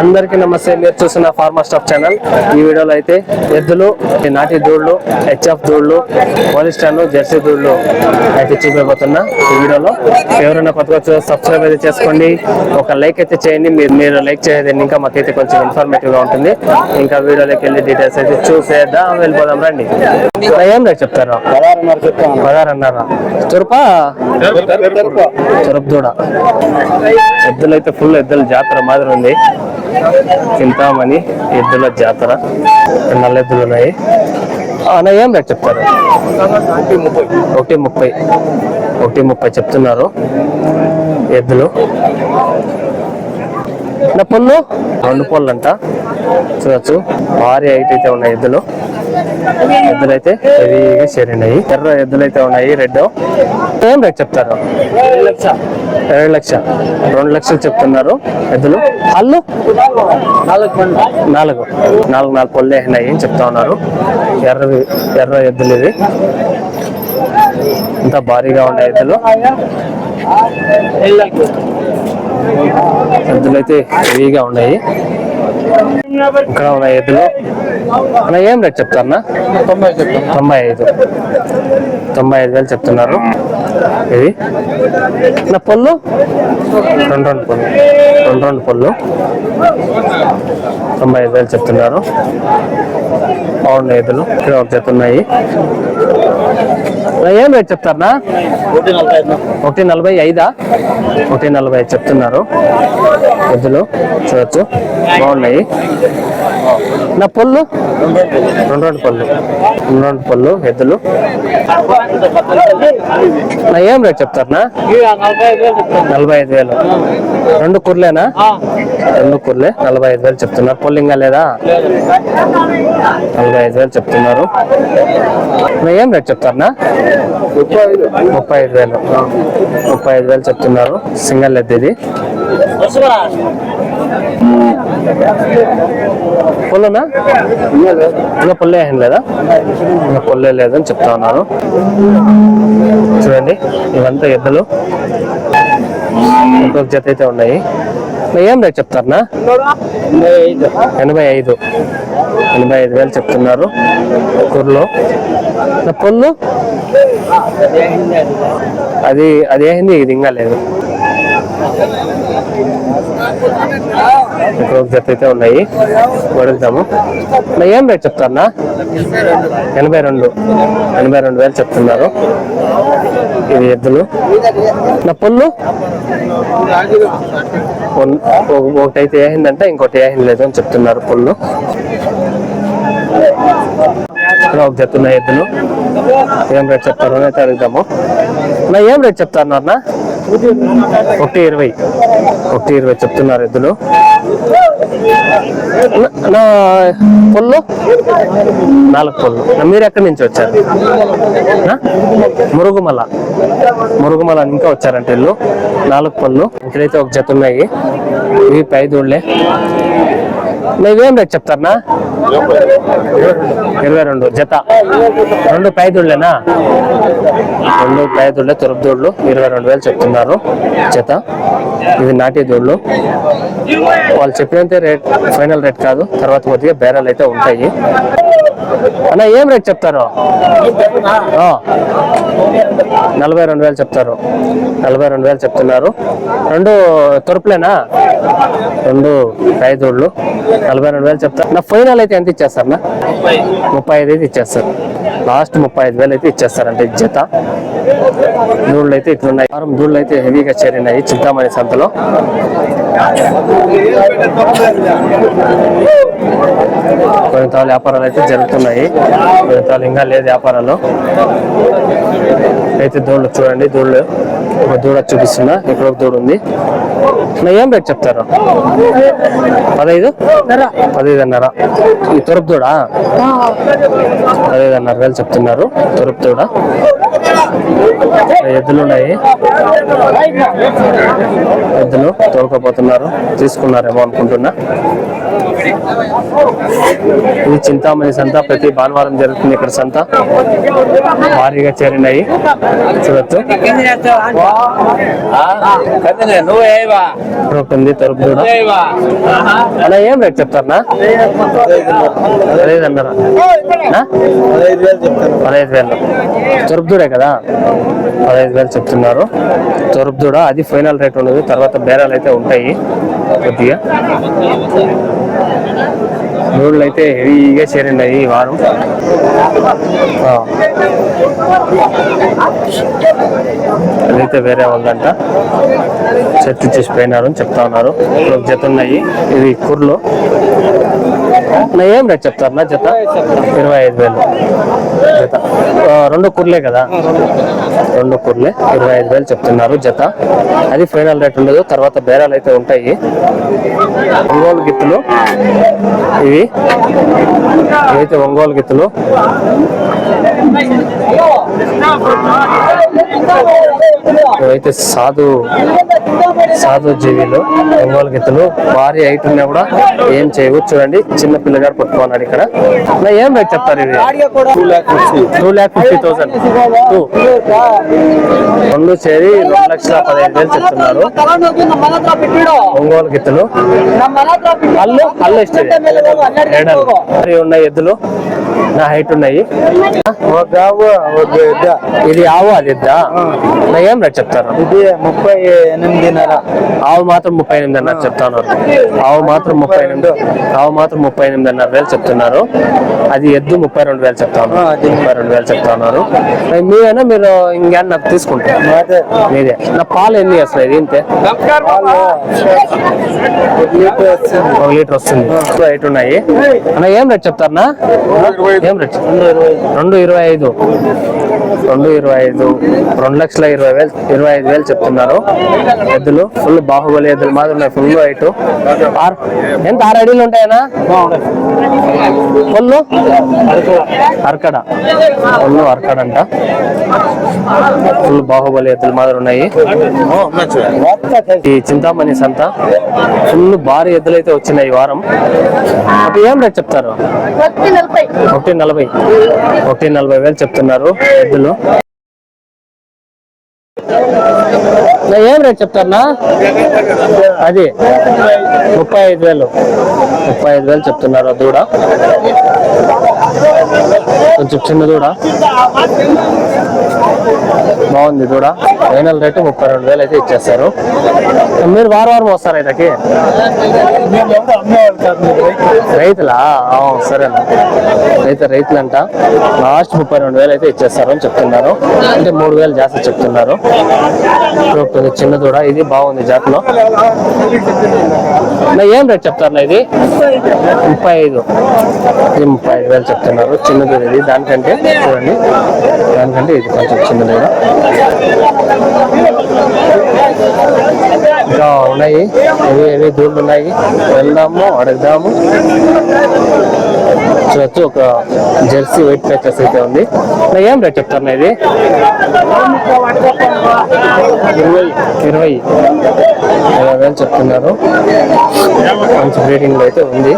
అందరికీ నమస్తే. మీరు చూస్తున్న ఫార్మర్ స్టాప్ ఛానల్. ఈ వీడియోలో అయితే ఎద్దులు నాటి దూళ్ళు హెచ్ఎఫ్ దూళ్ళు పోలిస్టాన్ జెర్సీ దూళ్ళు అయితే చూపించబోతున్నా ఈ వీడియోలో. ఎవరైనా కొత్తగా సబ్స్క్రైబ్ అయితే చేసుకోండి. ఒక లైక్ అయితే చేయండి. మీరు మీరు లైక్ చేయదు ఇంకా మాకైతే కొంచెం ఇన్ఫర్మేటివ్గా ఉంటుంది. ఇంకా వీడియోలోకి వెళ్ళి డీటెయిల్స్ అయితే చూసేద్దాం. వెళ్ళిపోదాం రండి. ఏం రేట్ చెప్తారు? పదహారున్నర తురుపా తురుపు దూడ. ఎద్దులు అయితే ఫుల్ ఎద్దుల జాతర మాదిరి ఉంది. చింతామణి ఎద్దుల జాతర నల్ల ఎద్దులు ఉన్నాయి అన్న ఏం రేట్ చెప్తారు? ఒకటి ముప్పై. ఒకటి ముప్పై చెప్తున్నారు ఎద్దులు. నా పళ్ళు? రెండు పళ్ళు అంట చూడొచ్చు. భారీ హైట్ అయితే ఉన్నాయి ఎద్దులు. ఎద్దులు అయితే హెవీగా చేరినాయి ఎర్ర ఎద్దులు అయితే ఉన్నాయి రెడ్ ఏం రేట్ చెప్తారు? ఏడు లక్ష. రెండు లక్షలు చెప్తున్నారు ఎద్దులు. అల్లు? నాలుగు. నాలుగు నాలుగు పళ్ళు వేసినాయి అని చెప్తా ఉన్నారు. ఎర్రవి ఎర్ర ఎద్దులు ఇది ఇంత భారీగా ఉన్నాయి ఎద్దులు. ఎద్దులు అయితే హెవీగా ఉన్నాయి. ఇక్కడ ఉన్నాయి ఎద్దులు. అన్న ఏం రేట్ చెప్తారన్నా? తొంభై తొంభై ఐదు. తొంభై ఐదు వేలు చెప్తున్నారు. ఇది? నా పొల్లు రెండు రెండు పొల్లు రెండు రెండు పొల్లు తొంభై ఐదు వేలు చెప్తున్నారు. బాగున్నాయి ఎద్దులు. ఇక్కడ ఒక నా ఏం రేట్ చెప్తారా ఒకటి నలభై ఐదా? ఒకటి నలభై చెప్తున్నారు. ఎద్దులు చూడొచ్చు. బాగున్నాయి. నా పొల్లు రెండు రెండు పళ్ళు. రెండు రెండు పళ్ళు ఎద్దులు. నా ఏం రేట్ చెప్తారనా నలభై ఐదు వేలు. రెండు కుర్లేనా? రెండు కుర్లే నలభై ఐదు వేలు చెప్తున్నారు పొల్లు ఇంకా లేదా? నలభై ఐదు వేలు చెప్తున్నారు. నా ఏం రేట్ చెప్తారనా ముప్పై ఐదు వేలు. ముప్పై ఐదు వేలు చెప్తున్నారు. సింగల్ ఎద్దు ఇది. పొల్లనా ఇంకా పొల్లే ఏం లేదా? ఇంకా పొల్లే లేదని చెప్తా ఉన్నాను చూడండి ఇవంతా ఎద్దులు. ఇంకొక జత అయితే ఉన్నాయి. ఏం రేట్ చెప్తారనా ఎనభై ఐదు. ఎనభై ఐదు వేలు చెప్తున్నారు కుర్లో. నా పొల్లు? అది అది ఇది ఇంకా లేదు. ఇక్కడ ఒక జత అయితే ఉన్నాయి. వడుగుతాము ఏం రేట్ చెప్తారనా ఎనభై రెండు. ఎనభై రెండు వేలు చెప్తున్నారు. ఇది ఎద్దులు. నా పొల్లు? ఒకటి అయితే ఒకటైతే వేసిందంటే ఇంకోటి వేసింది లేదు అని చెప్తున్నారు పొల్లు. ఇక్కడ ఒక జత ఉన్నాయి ఎద్దులు. ఏం రేట్ చెప్తారు అని అయితే అడుగుతాము నా ఏం రేట్ చెప్తారు నాన్న ఒకటి ఇరవై. ఒకటి ఇరవై చెప్తున్నారు ఎద్దులు. నా- పొల్లు? నాలుగు పొల్లు. నా మీరు ఎక్కడి నుంచి వచ్చారు? మురుగుమల. మురుగుమల ఇంకా వచ్చారంటే ఇల్లు. నాలుగు పళ్ళు ఇక్కడైతే ఒక జత ఉన్నాయి. ఇవి పై దూళ్ళే ఇవేం రేట్ చెప్తారనా ఇరవై రెండు జత. రెండు పైదుళ్ళేనా? రెండు పైదుళ్ళే దూళ్ళే తురుపు ఇరవై రెండు వేలు చెప్తున్నారు జత. ఇది నాటి దూళ్ళు వాళ్ళు చెప్పినంత రేట్ ఫైనల్ రేట్ కాదు. తర్వాత కొద్దిగా బేరాలు అయితే ఉంటాయి. అన్న ఏం రేట్ చెప్తారు? ఆ. నలభై రెండు వేలు చెప్తారు. నలభై రెండు వేలు చెప్తున్నారు. రెండు తొరుపులేనా? రెండు ఐదుళ్ళు నలభై రెండు వేలు చెప్తారు. నా ఫైనల్ అయితే ఎంత ఇచ్చేస్తారు అన్న? ముప్పై ఐదు అయితే ఇచ్చేస్తారు. లాస్ట్ ముప్పై ఐదు వేలు అయితే ఇచ్చేస్తారంటే జత. దూళ్ళు అయితే ఇట్లున్నాయి. వారం దూళ్ళు అయితే హెవీగా చేరినాయి చింతామణి సంతలో. కొన్ని తాలు వ్యాపారాలు అయితే జరుగుతున్నాయి. కొన్ని తాలు ఇంకా లేదు వ్యాపారాలు. అయితే దూళ్ళు చూడండి దూడలు. ఒక దూడ చూపిస్తున్నా ఇక్కడ ఒక దూడ ఉంది. నా ఏం రేట్ చెప్తారు? పదహైదు? పదహైదున్నర. ఈ తొరపు దూడ? పదహైదున్నర వేలు చెప్తున్నారు తొరపు దూడ. ఎద్దులు ఉన్నాయి. ఎద్దులు తోలుకపోతున్నారు తీసుకున్నారేమో అనుకుంటున్నా. ఇది చింతామణి సంత. ప్రతి భానువారం జరుగుతుంది ఇక్కడ సంత. భారీగా చేరినాయి. చూడొచ్చు. ఉంది దూడ అలా ఏం రేట్ చెప్తారనా? పదహైదు అన్నారా? పదహైదు వేలు. తొరుపు దూడే కదా? పదహైదు వేలు చెప్తున్నారు. తొరుపు దూడ అది ఫైనల్ రేట్ ఉండదు తర్వాత బేరాలు అయితే ఉంటాయి. కొద్దిగా. రోడ్లు అయితే హెవీగా చేరండి ఈ వారం. అదైతే వేరే వాళ్ళంట. చెత్త చేసిపోయినారు అని చెప్తా ఉన్నారు. ఇప్పుడు ఒక జత ఉన్నాయి. ఇది కుర్లు. నా ఏం రేట్ చెప్తారు? నా జత? ఇరవై ఐదు వేలు. జత. రెండు కుర్లే కదా? రెండు కుర్లే ఇరవై ఐదు వేలు చెప్తున్నారు జత. అది ఫైనల్ రేట్ ఉండదు తర్వాత బేరాలు అయితే ఉంటాయి. ఒంగోలు గిత్తులు ఇవి. ఇవైతే ఒంగోలు గిత్తులు ఇవైతే సాధు సాధు జీవిలు ఒంగోలు గిత్తులు భారీ హైట్ ఉన్నా కూడా ఏం చేయవు చూడండి చిన్న పిల్లగాడు పట్టుకున్నాడు ఇక్కడ ఏం రేట్ చెప్తారు ఇవి two lakh fifty thousand two రెండు చేరి రెండు లక్షల పదిహేను వేలు చెప్తున్నారు ఒంగోలు గిత్తులు అల్లు అల్లు ఇష్టం ఉన్నాయి ఎద్దులు నా హైట్ ఉన్నాయి. ఒక ఆవు ఒక ఎద్ద ఇది ఆవు అది ఎద్దా నా ఏం రేట్ చెప్తారు? ఇది ముప్పై ఎనిమిదిన్నర. ఆవు మాత్రం ముప్పై ఎనిమిది అన్నారు చెప్తాను. ఆవు మాత్రం ముప్పై ఎనిమిది ఆవు మాత్రం ముప్పై ఎనిమిది అన్నారు వేలు చెప్తున్నారు. అది ఎద్దు ముప్పై రెండు వేలు చెప్తాను. ముప్పై రెండు వేలు చెప్తున్నారు. మీరైనా మీరు ఇంకా నాకు తీసుకుంటారు మీదే. నా పాలు ఎన్ని వస్తాయి ఇది ఇంతే. ఒక లీటర్ వస్తుంది. రైట్ ఉన్నాయి. అన్న ఏం రేట్ చెప్తారనా రేట్ రెండు ఇరవై ఐదు. రెండు ఇరవై ఐదు. రెండు లక్షల ఇరవై వేలు ఇరవై ఐదు వేలు చెప్తున్నారు. ఎద్దులు ఫుల్ బాహుబలి ఎద్దులు మాది ఉన్నాయి ఫుల్ హైట్ ఆరు ఎంత ఆరు అడీలు ఉంటాయనా ఫుల్ అరకడ. ఫుల్ అరకడ అంట. ఫుల్ బాహుబలి ఎద్దులు మాదిరి ఉన్నాయి. ఈ చింతామణి సంత. ఫుల్ భారీ ఎద్దులు అయితే వచ్చినాయి ఈ వారం. అప్పుడు ఏం రేట్ చెప్తారు? ఒకటి నలభై. ఒకటి నలభై వేలు చెప్తున్నారు ఎద్దులు. ఏం రేట్ చెప్తారనా అది ముప్పై ఐదు వేలు. ముప్పై ఐదు వేలు చెప్తున్నారు దూడ. కొంచెం చిన్న దూడ. బాగుంది దూడ ఫైనల్ రేటు ముప్పై రెండు వేలు అయితే ఇచ్చేస్తారు. మీరు వారం వారం వస్తారు ఇతకి రైతులా? సరే సరేనా. అయితే రైతులంట. లాస్ట్ ముప్పై రెండు వేలు అయితే ఇచ్చేస్తారు అని చెప్తున్నారు. అంటే మూడు వేలు జాస్తి చెప్తున్నారు. చిన్న దూడ ఇది బాగుంది జాతిలో. ఏం రేట్ చెప్తారు ఇది? ముప్పై ఐదు. ఇది ముప్పై ఐదు వేలు చెప్తున్నారు. చిన్నది ఇది. దానికంటే చూడండి. దానికంటే ఇది కొంచెం చిన్నది ఇంకా ఉన్నాయి. ఏవి ఏవి దూళ్ళు ఉన్నాయి. వెళ్దాము అడుగుదాము. చూడొచ్చు. ఒక జెర్సీ వైట్ ప్యాచెస్ అయితే ఉంది. ఏం రేట్ చెప్తారు నా ఇది? ఇరవై ఇరవై. ఇరవై వేలు చెప్తున్నారు. మంచి బ్రీడింగ్ అయితే ఉంది.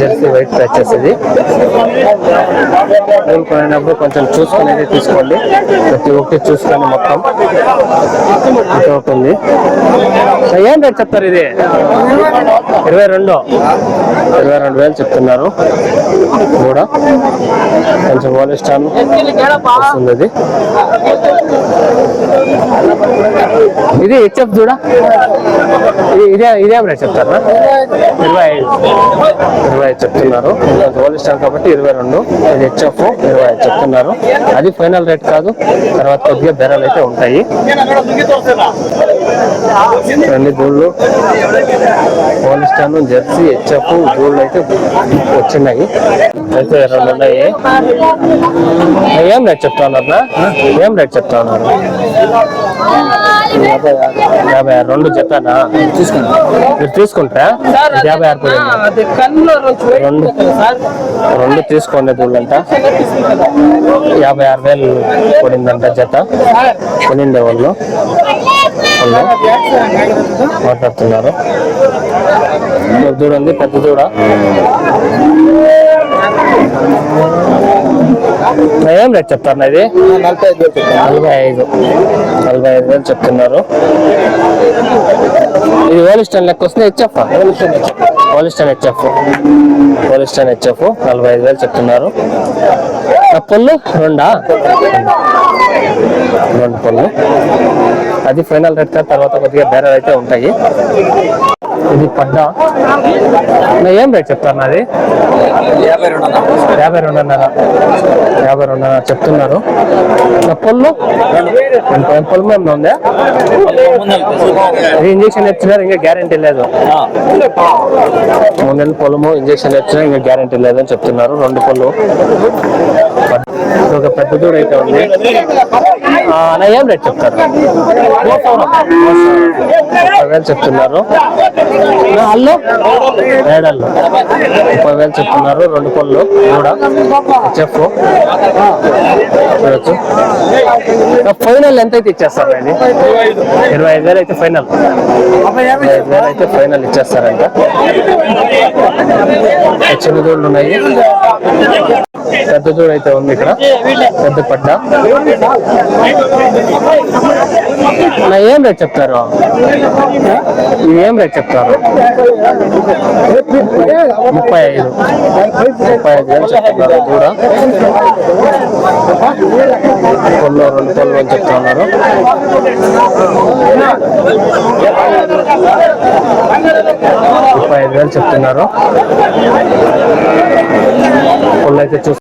జెర్సీ వైట్ ప్యాచెస్ ఇది. దూళ్ళు కొనేటప్పుడు కొంచెం చూసుకుని అయితే తీసుకోండి. ప్రతి ఒక్కటి చూసుకొని మొత్తం ఉంది ఏం రేట్ చెప్తారు ఇది? ఇరవై రెండు. ఇరవై రెండు వేలు చెప్తున్నారు. కూడా కొంచెం ఓలిస్టాన్ వస్తుంది. ఇది హెచ్ఎఫ్ చూడ. ఇదే ఇదే రేట్ చెప్తారా? ఇరవై ఐదు. ఇరవై ఐదు చెప్తున్నారు. ఓలిస్టాన్ కాబట్టి ఇరవై రెండు. ఇది హెచ్ఎఫ్ ఇరవై ఐదు చెప్తున్నారు. అది ఫైనల్ రేట్ కాదు. తర్వాత కొద్దిగా ధరలు అయితే ఉంటాయి. రెండు దూళ్ళు పోలిస్టాన్ జెర్సీ హెచ్ఎఫ్ గోల్డ్ అయితే వచ్చినాయి. అయితే రెండు ఉన్నాయి. ఏం రేట్ చెప్తా ఉన్నారు ఏం రేట్ చెప్తా ఉన్నారు యాభై ఆరు. రెండు జతనా మీరు తీసుకుంటారా? యాభై ఆరు రెండు. రెండు తీసుకోండి దూళ్ళంట. యాభై ఆరు వేలు పడిందంట జత. కొనిండే వాళ్ళు మాట్లాడుతున్నారు. దూడ ఉంది పెద్ద దూడ ఏం రేట్ చెప్తారు ఇది? నలభై ఐదు. నలభై ఐదు నలభై ఐదు వేలు చెప్తున్నారు. ఇది హోలిస్టన్ లెక్క వస్తుంది HF Holstein HF. Holstein HF నలభై ఐదు వేలు చెప్తున్నారు. ఆ పళ్ళు రెండా? రెండు పళ్ళు. అది ఫైనల్ రేట్ తర్వాత కొద్దిగా బేరే అయితే ఉంటాయి. ఇది పడ్డ? ఏం రేట్ చెప్తారు నాది? యాభై రెండు అన్న. యాభై రెండున్నర. యాభై రెండున్నర చెప్తున్నారు. నా పళ్ళు? పళ్ళు మేము ఉందా? ఇది ఇంజక్షన్ ఇచ్చినారు ఇంకా గ్యారంటీ లేదు. మూడు నెలల పొలము ఇంజక్షన్ ఇచ్చినా ఇంకా గ్యారంటీ లేదని చెప్తున్నారు. రెండు పళ్ళు. ఒక పెద్ద దూడ అయితే ఉంది. నా ఏం రేట్ చెప్తారు. ముప్పై వేలు చెప్తున్నారు. అల్లు ఏడల్లు ముప్పై వేలు చెప్తున్నారు. రెండు పళ్ళు కూడా. చెప్పు చూడొచ్చు ఫైనల్ ఎంత అయితే ఇచ్చేస్తారు ఇరవై ఐదు వేలు అయితే ఫైనల్. ఇరవై ఐదు వేలు అయితే ఫైనల్ ఇచ్చేస్తారంట. చిన్న దూడలు ఉన్నాయి. పెద్ద దూడ అయితే ఉంది ఇక్కడ. పెద్ద పడ్డ. నా ఏం రేట్ చెప్తారు? ఏం రేట్ చెప్తారు? ముప్పై ఐదు. ముప్పై ఐదు వేలు చెప్తున్నారు దూడ కొల్లో రెండు కొల్లు అని చెప్తా ఉన్నారు. ముప్పై ఐదు వేలు చెప్తున్నారు. కొల్లు అయితే చూసి